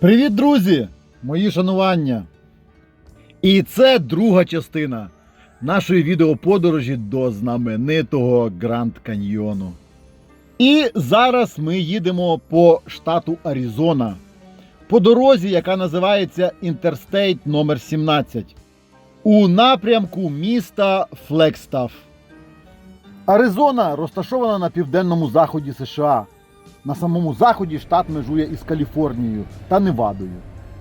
Привіт, друзі! Мої шанування! І це друга частина нашої відеоподорожі до знаменитого Гранд Каньйону. І зараз ми їдемо по штату Аризона, по дорозі, яка називається Інтерстейт номер 17 у напрямку міста Флекстаф. Аризона розташована на південному заході США. На самому заході штат межує із Каліфорнією та Невадою,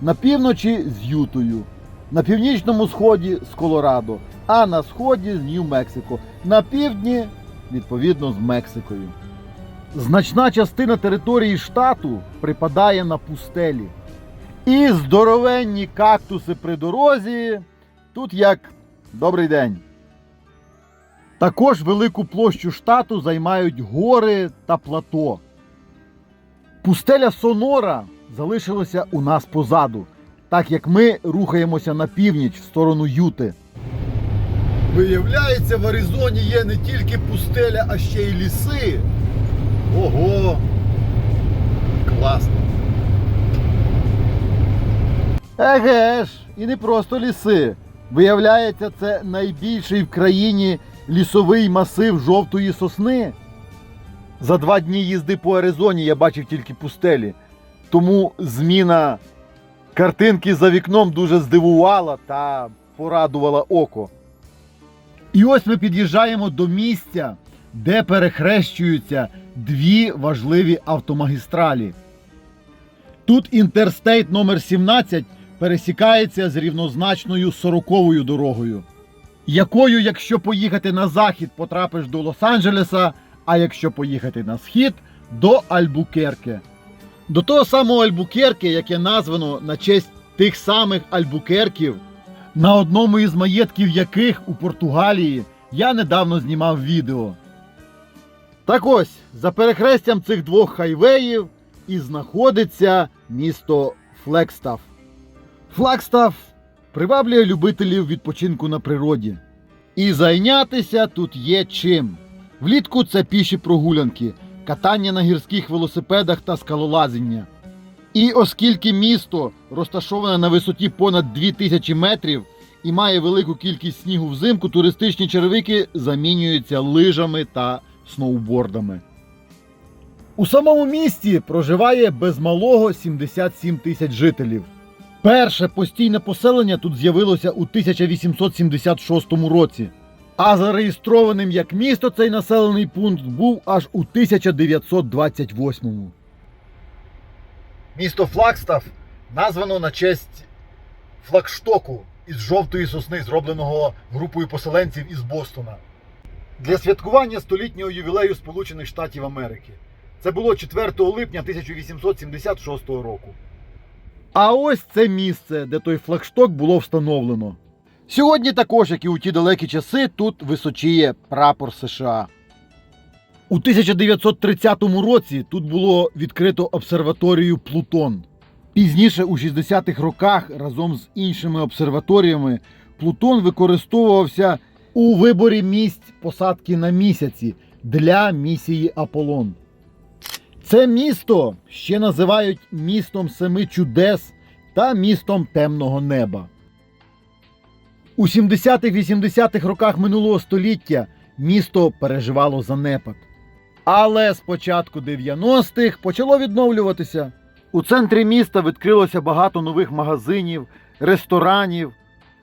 на півночі з Ютою, на північному сході з Колорадо, а на сході з Нью-Мексико, на півдні, відповідно, з Мексикою. Значна частина території штату припадає на пустелі. І здоровенні кактуси при дорозі тут як добрий день. Також велику площу штату займають гори та плато. Пустеля Сонора залишилася у нас позаду, так як ми рухаємося на північ в сторону Юти. Виявляється, в Аризоні є не тільки пустеля, а ще й ліси. Ого! Класно. Еге ж, і не просто ліси. Виявляється, це найбільший в країні лісовий масив жовтої сосни. За два дні їзди по Аризоні я бачив тільки пустелі. Тому зміна картинки за вікном дуже здивувала та порадувала око. І ось ми під'їжджаємо до місця, де перехрещуються дві важливі автомагістралі. Тут інтерстейт номер 17 пересікається з рівнозначною 40-ю дорогою, якою, якщо поїхати на захід, потрапиш до Лос-Анджелеса, а якщо поїхати на схід до Альбукерке. До того самого Альбукерке, яке названо на честь тих самих Альбукерків, на одному із маєтків яких у Португалії я недавно знімав відео. Так ось, за перехрестям цих двох хайвеїв і знаходиться місто Флекстаф. Флагстаф приваблює любителів відпочинку на природі. І зайнятися тут є чим. Влітку це піші прогулянки, катання на гірських велосипедах та скалолазіння. І оскільки місто розташоване на висоті понад 2000 метрів і має велику кількість снігу взимку, туристичні черевики замінюються лижами та сноубордами. У самому місті проживає без малого 77 тисяч жителів. Перше постійне поселення тут з'явилося у 1876 році. А зареєстрованим як місто цей населений пункт був аж у 1928-му. Місто Флагстаф названо на честь флагштоку із жовтої сосни, зробленого групою поселенців із Бостона. Для святкування столітнього ювілею Сполучених Штатів Америки. Це було 4 липня 1876 року. А ось це місце, де той флагшток було встановлено. Сьогодні також, як і у ті далекі часи, тут височіє прапор США. У 1930 році тут було відкрито обсерваторію Плутон. Пізніше, у 60-х роках, разом з іншими обсерваторіями, Плутон використовувався у виборі місць посадки на місяці для місії Аполлон. Це місто ще називають містом семи чудес та містом темного неба. У 70-80-х роках минулого століття місто переживало занепад. Але з початку 90-х почало відновлюватися. У центрі міста відкрилося багато нових магазинів, ресторанів,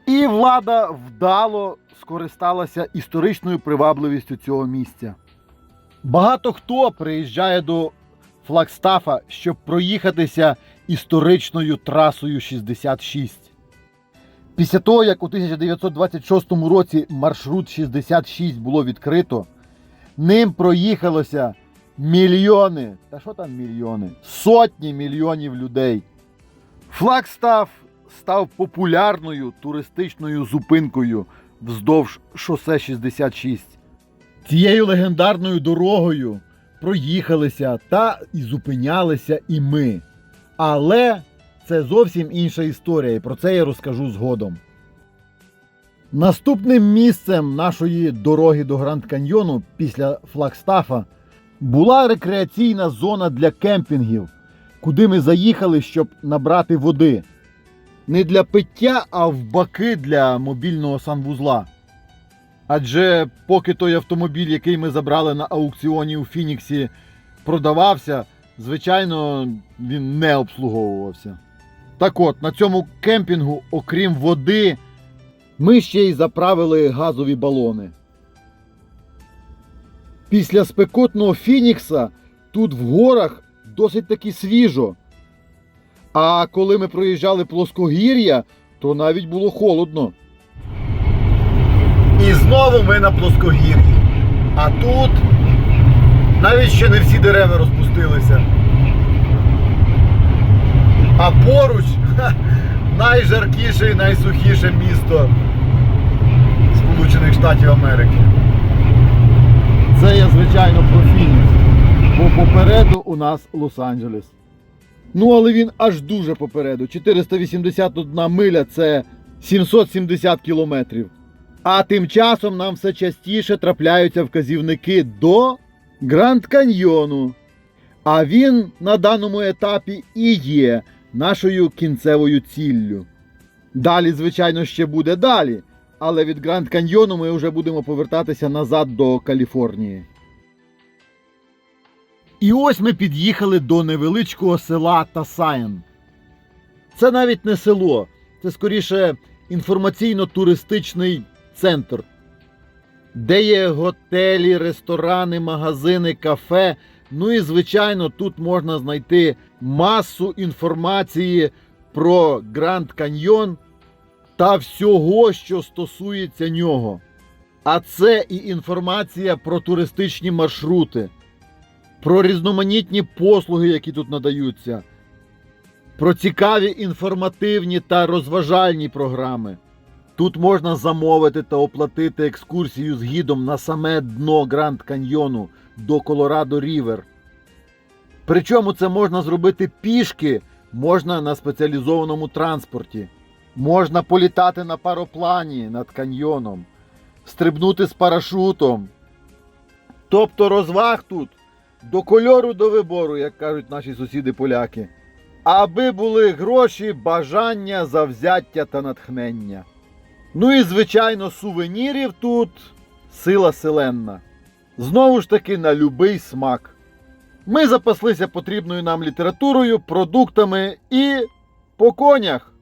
і влада вдало скористалася історичною привабливістю цього місця. Багато хто приїжджає до Флагстафа, щоб проїхатися історичною трасою 66. Після того, як у 1926 році маршрут 66 було відкрито, ним проїхалося мільйони, та що там мільйони? Сотні мільйонів людей. Флагстаф став популярною туристичною зупинкою вздовж шосе 66. Цією легендарною дорогою проїхалися та і зупинялися і ми. Але це зовсім інша історія, і про це я розкажу згодом. Наступним місцем нашої дороги до Гранд Каньйону після Флагстафа була рекреаційна зона для кемпінгів, куди ми заїхали, щоб набрати води. Не для пиття, а в баки для мобільного санвузла. Адже поки той автомобіль, який ми забрали на аукціоні у Фініксі, продавався, звичайно, він не обслуговувався. Так от, на цьому кемпінгу, окрім води, ми ще й заправили газові балони. Після спекотного Фінікса тут в горах досить таки свіжо. А коли ми проїжджали плоскогір'я, то навіть було холодно. І знову ми на плоскогір'ї. А тут навіть ще не всі дерева розпустилися. А поруч найжаркіше і найсухіше місто Сполучених Штатів Америки. Це я, звичайно, про Фінікс. Бо попереду у нас Лос-Анджелес. Ну, але він аж дуже попереду. 481 миля це 770 кілометрів. А тим часом нам все частіше трапляються вказівники до Гранд Каньйону. А він на даному етапі і є нашою кінцевою ціллю. Далі, звичайно, ще буде далі. Але від Гранд Каньйону ми вже будемо повертатися назад до Каліфорнії. І ось ми під'їхали до невеличкого села Тасайн. Це навіть не село, це скоріше інформаційно-туристичний центр, де є готелі, ресторани, магазини, кафе. Ну і, звичайно, тут можна знайти масу інформації про Гранд Каньйон та всього, що стосується нього. А це і інформація про туристичні маршрути, про різноманітні послуги, які тут надаються, про цікаві інформативні та розважальні програми. Тут можна замовити та оплатити екскурсію з гідом на саме дно Гранд Каньйону до Колорадо Рівер. Причому це можна зробити пішки, можна на спеціалізованому транспорті, можна політати на пароплані над каньйоном, стрибнути з парашутом. Тобто розваг тут до кольору до вибору, як кажуть наші сусіди поляки. Аби були гроші, бажання, завзяття та натхнення. Ну і, звичайно, сувенірів тут сила селенна. Знову ж таки, на любий смак. Ми запаслися потрібною нам літературою, продуктами і по конях.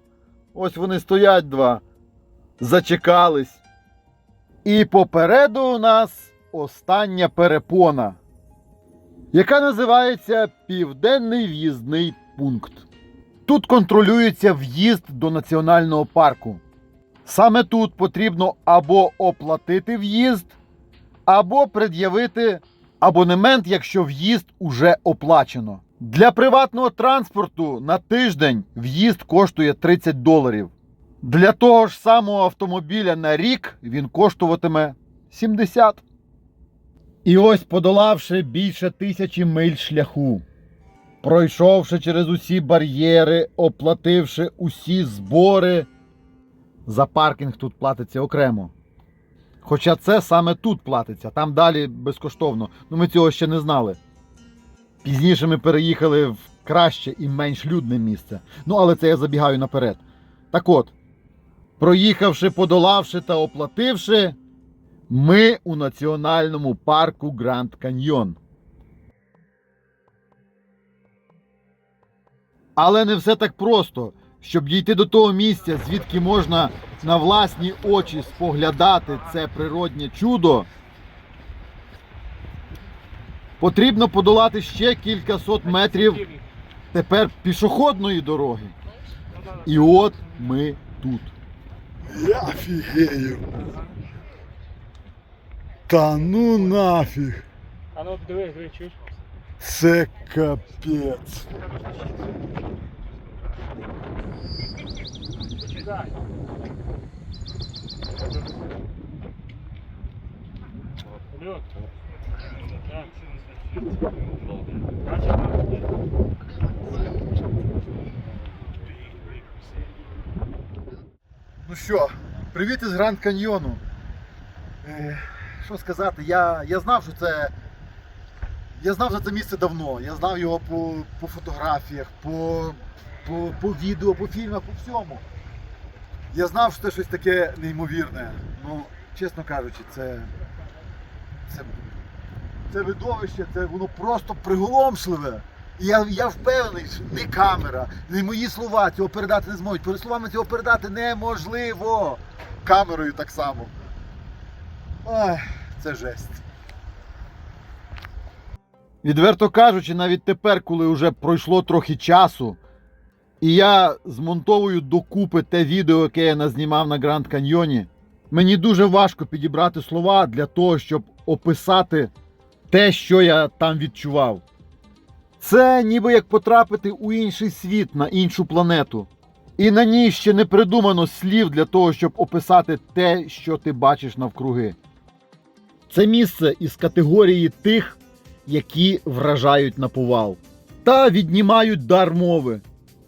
Ось вони стоять два. Зачекались. І попереду у нас остання перепона, яка називається Південний в'їзний пункт. Тут контролюється в'їзд до національного парку. Саме тут потрібно або оплатити в'їзд, або пред'явити абонемент, якщо в'їзд уже оплачено. Для приватного транспорту на тиждень в'їзд коштує 30 доларів. Для того ж самого автомобіля на рік він коштуватиме 70. І ось подолавши більше тисячі миль шляху, пройшовши через усі бар'єри, оплативши усі збори, за паркінг тут платиться окремо. Хоча це саме тут платиться, там далі безкоштовно. Ну ми цього ще не знали. Пізніше ми переїхали в краще і менш людне місце. Ну, але це я забігаю наперед. Так от, проїхавши, подолавши та оплативши, ми у національному парку Гранд Каньйон. Але не все так просто. Щоб дійти до того місця, звідки можна на власні очі споглядати це природнє чудо, потрібно подолати ще кількасот метрів тепер пішохідної дороги. І от ми тут. Я офігею. Та ну нафіг. А ну дивись, дивись, чуєш? Це капець. Почекай. Алло. Так. Ну що, привіт із Гранд Каньйону. Е, що сказати, я, я знав, що це Я знав за це місце давно. Я знав його по, по фотографіях, по, по, по відео, по фільмах, по всьому. Я знав, що це щось таке неймовірне. Ну, чесно кажучи, це. Це, це видовище, це воно просто приголомшливе. І я, я впевнений, що не камера, не мої слова цього передати не зможуть. Перед словами цього передати неможливо. Камерою так само. Ой, це жесть. Відверто кажучи, навіть тепер, коли вже пройшло трохи часу, і я змонтовую докупи те відео, яке я назнімав на Гранд Каньйоні, мені дуже важко підібрати слова для того, щоб описати те, що я там відчував. Це ніби як потрапити у інший світ, на іншу планету. І на ній ще не придумано слів для того, щоб описати те, що ти бачиш навкруги. Це місце із категорії тих, які вражають на повал та віднімають дар мови.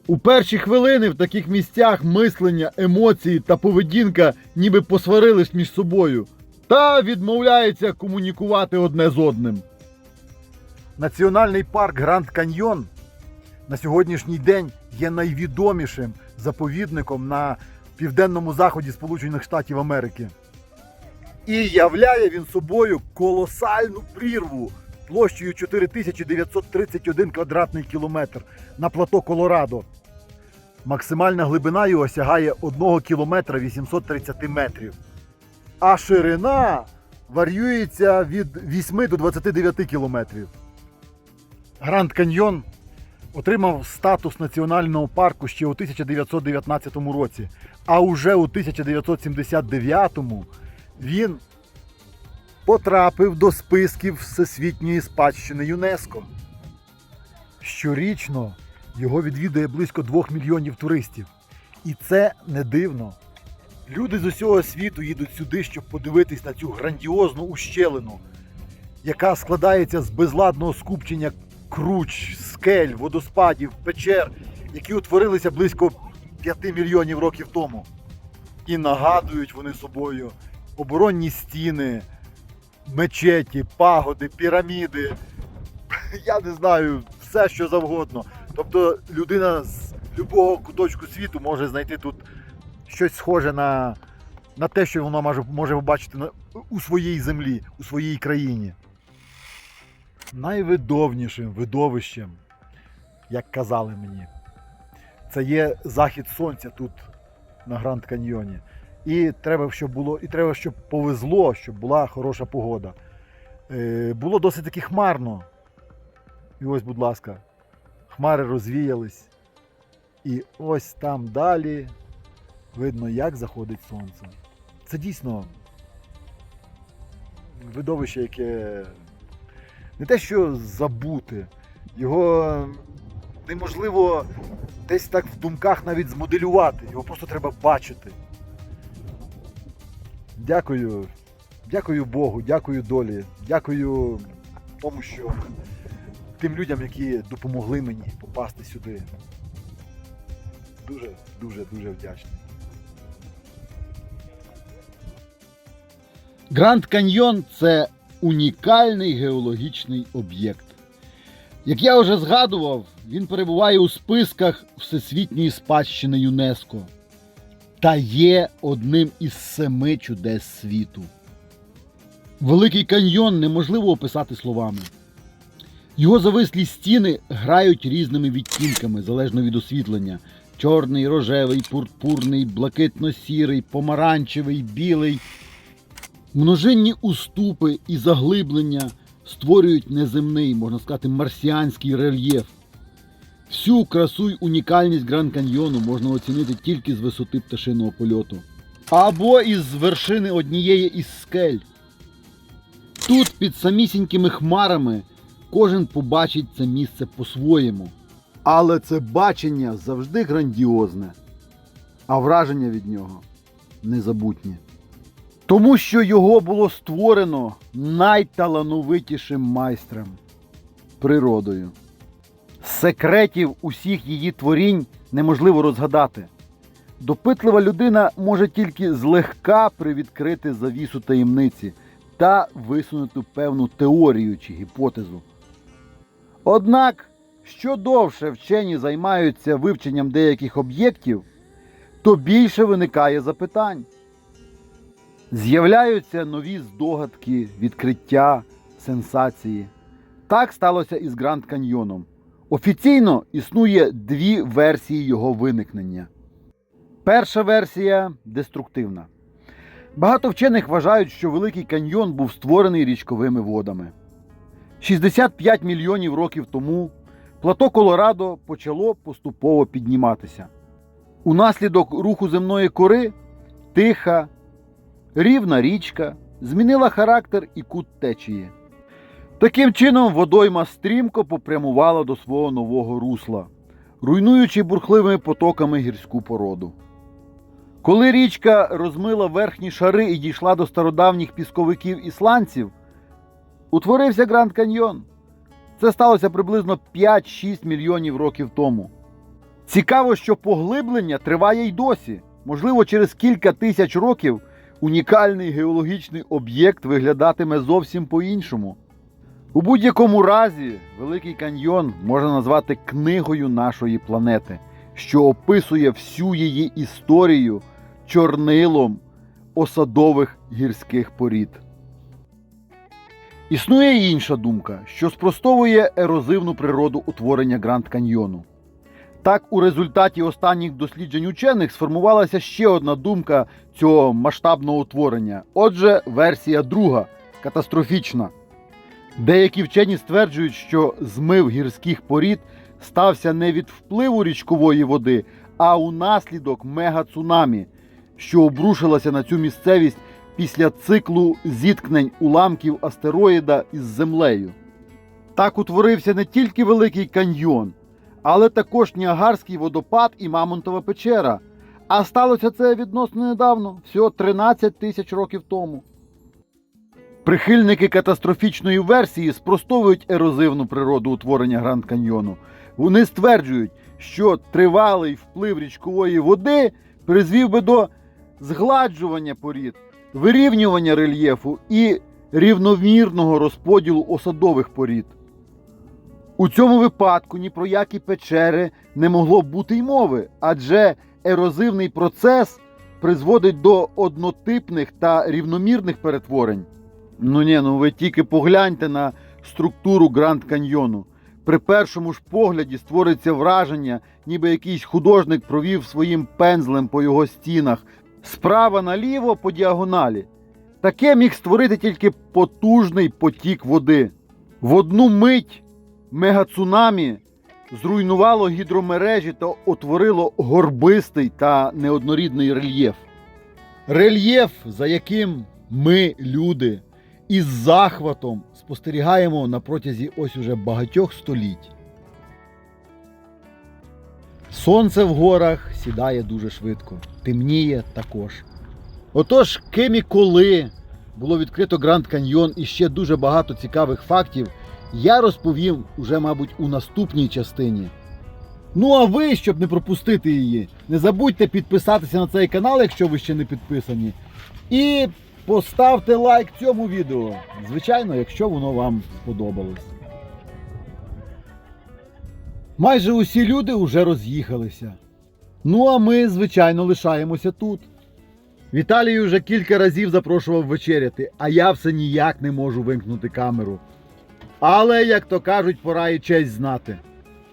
У перші хвилини в таких місцях мислення, емоції та поведінка ніби посварились між собою та відмовляються комунікувати одне з одним. Національний парк Гранд Каньйон на сьогоднішній день є найвідомішим заповідником на південному заході Сполучених Штатів Америки. І являє він собою колосальну прірву площею 4931 квадратний кілометр на плато Колорадо. Максимальна глибина його сягає 1 кілометра 830 метрів. А ширина варіюється від 8 до 29 кілометрів. Гранд Каньйон отримав статус національного парку ще у 1919 році, а уже у 1979 він потрапив до списків Всесвітньої спадщини ЮНЕСКО. Щорічно його відвідує близько 2 мільйонів туристів. І це не дивно. Люди з усього світу їдуть сюди, щоб подивитись на цю грандіозну ущелину, яка складається з безладного скупчення круч, скель, водоспадів, печер, які утворилися близько 5 мільйонів років тому. І нагадують вони собою оборонні стіни, мечеті, пагоди, піраміди. Я не знаю, все що завгодно. Тобто людина з будь-якого куточку світу може знайти тут щось схоже на, на те, що вона може, може побачити на, у своїй землі, у своїй країні. Найвидовнішим видовищем, як казали мені, це є захід сонця тут на Гранд Каньйоні. І треба, щоб було, і треба, щоб повезло, щоб була хороша погода. Е, було досить таки хмарно. І ось, будь ласка, хмари розвіялись. І ось там далі видно, як заходить сонце. Це дійсно видовище, яке не те, що забути, його неможливо десь так в думках навіть змоделювати. Його просто треба бачити. Дякую. Дякую Богу, дякую долі, дякую тому, що тим людям, які допомогли мені попасти сюди. Дуже, дуже, дуже вдячний. Гранд Каньйон це унікальний геологічний об'єкт. Як я вже згадував, він перебуває у списках Всесвітньої спадщини ЮНЕСКО та є одним із семи чудес світу. Великий каньйон неможливо описати словами. Його завислі стіни грають різними відтінками залежно від освітлення: чорний, рожевий, пурпурний, блакитно-сірий, помаранчевий, білий. Множинні уступи і заглиблення створюють неземний, можна сказати, марсіанський рельєф. Всю красу й унікальність Гранд Каньйону можна оцінити тільки з висоти пташиного польоту. Або із вершини однієї із скель. Тут, під самісінькими хмарами, кожен побачить це місце по-своєму. Але це бачення завжди грандіозне, а враження від нього незабутнє. Тому що його було створено найталановитішим майстром природою. Секретів усіх її творінь неможливо розгадати. Допитлива людина може тільки злегка привідкрити завісу таємниці та висунути певну теорію чи гіпотезу. Однак, що довше вчені займаються вивченням деяких об'єктів, то більше виникає запитань. З'являються нові здогадки, відкриття, сенсації. Так сталося і з Гранд Каньйоном. Офіційно існує дві версії його виникнення. Перша версія деструктивна. Багато вчених вважають, що Великий каньйон був створений річковими водами. 65 мільйонів років тому плато Колорадо почало поступово підніматися. Унаслідок руху земної кори тиха, рівна річка змінила характер і кут течії. Таким чином, водойма стрімко попрямувала до свого нового русла, руйнуючи бурхливими потоками гірську породу. Коли річка розмила верхні шари і дійшла до стародавніх пісковиків ісландців, утворився Гранд Каньйон. Це сталося приблизно 5-6 мільйонів років тому. Цікаво, що поглиблення триває й досі. Можливо, через кілька тисяч років унікальний геологічний об'єкт виглядатиме зовсім по-іншому. У будь-якому разі, Великий каньйон можна назвати книгою нашої планети, що описує всю її історію чорнилом осадових гірських порід. Існує інша думка, що спростовує ерозивну природу утворення Гранд Каньйону. Так, у результаті останніх досліджень учених сформувалася ще одна думка цього масштабного утворення. Отже, версія друга катастрофічна. Деякі вчені стверджують, що змив гірських порід стався не від впливу річкової води, а унаслідок мегацунамі, що обрушилася на цю місцевість після циклу зіткнень уламків астероїда із землею. Так утворився не тільки Великий каньйон, але також Ніагарський водопад і Мамонтова печера. А сталося це відносно недавно, всього 13 тисяч років тому. Прихильники катастрофічної версії спростовують ерозивну природу утворення Гранд Каньйону. Вони стверджують, що тривалий вплив річкової води призвів би до згладжування порід, вирівнювання рельєфу і рівномірного розподілу осадових порід. У цьому випадку ні про які печери не могло бути й мови, адже ерозивний процес призводить до однотипних та рівномірних перетворень. Ну ні, ну ви тільки погляньте на структуру Гранд Каньйону. При першому ж погляді створиться враження, ніби якийсь художник провів своїм пензлем по його стінах справа наліво по діагоналі. Таке міг створити тільки потужний потік води. В одну мить мегацунамі зруйнувало гідромережі та утворило горбистий та неоднорідний рельєф. Рельєф, за яким ми, люди, із захватом спостерігаємо на протязі ось уже багатьох століть. Сонце в горах сідає дуже швидко, темніє також. Отож, ким і коли було відкрито Гранд Каньйон і ще дуже багато цікавих фактів, я розповім уже, мабуть, у наступній частині. Ну а ви, щоб не пропустити її, не забудьте підписатися на цей канал, якщо ви ще не підписані. І поставте лайк цьому відео. Звичайно, якщо воно вам сподобалось. Майже усі люди вже роз'їхалися. Ну а ми, звичайно, лишаємося тут. Віталій вже кілька разів запрошував вечеряти, а я все ніяк не можу вимкнути камеру. Але, як то кажуть, пора і честь знати.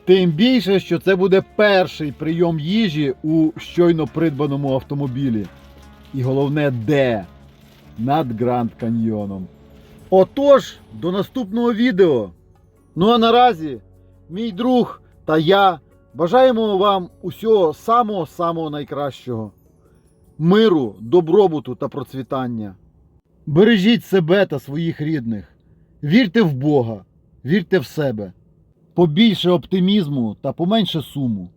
Тим більше, що це буде перший прийом їжі у щойно придбаному автомобілі. І головне, де? Над Гранд Каньйоном. Отож, до наступного відео. Ну а наразі, мій друг та я бажаємо вам усього самого-самого найкращого. Миру, добробуту та процвітання. Бережіть себе та своїх рідних. Вірте в Бога, вірте в себе. Побільше оптимізму та поменше суму.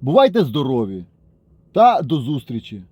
Бувайте здорові та до зустрічі!